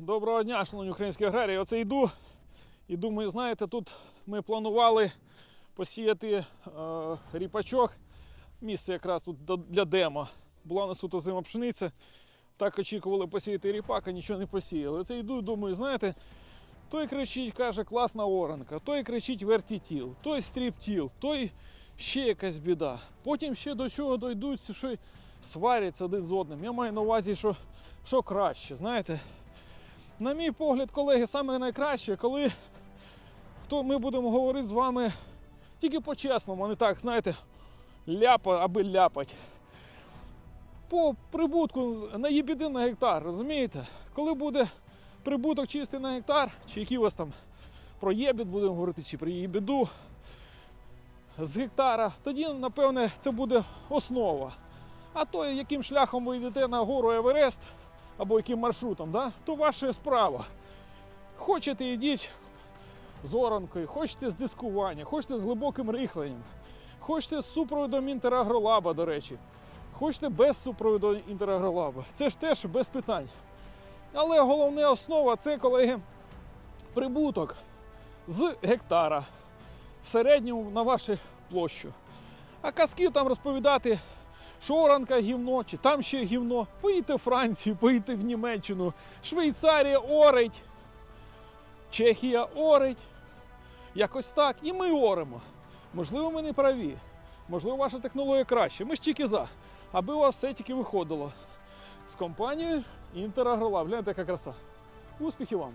Доброго дня, шановні українські аграрії. Оце йду і думаю, знаєте, тут ми планували посіяти е, ріпачок. Місце якраз тут для демо. Була у нас тут озима пшениця. Так очікували посіяти ріпак, а нічого не посіяли. Оце йду і думаю, знаєте, той кричить, каже, класна оранка, той кричить вертітіл, той стріптіл, той ще якась біда. Потім ще до чого дойдуть, що сваряться один з одним. Я маю на увазі, що, що краще, знаєте. На мій погляд, колеги, саме найкраще, коли хто ми будемо говорити з вами тільки по-чесному, а не так, знаєте, ляпа аби ляпать. По прибутку на їбіди на гектар, розумієте? Коли буде прибуток чистий на гектар, чи який у вас там про єбіт будемо говорити, чи про їбіду з гектара, тоді, напевне, це буде основа. А то, яким шляхом ви йдете на гору Еверест або яким маршрутом, да? то ваша справа. Хочете йдіть з оранкою, хочете з дискування, хочете з глибоким рихленням, хочете з супроводом інтерагролаба, до речі, хочете без супроводу інтерагролаба. Це ж теж без питань. Але головна основа це, колеги, прибуток з гектара в середньому на вашу площу. А казки там розповідати, що оранка гівно, чи там ще гівно. Поїдьте в Францію, поїдьте в Німеччину, Швейцарія орить, Чехія орить. Якось так. І ми оремо. Можливо, ми не праві. Можливо, ваша технологія краще. Ми ж тільки за. Аби у вас все тільки виходило. З компанією Інтерагролаб. Гляньте, яка краса. Успіхів вам!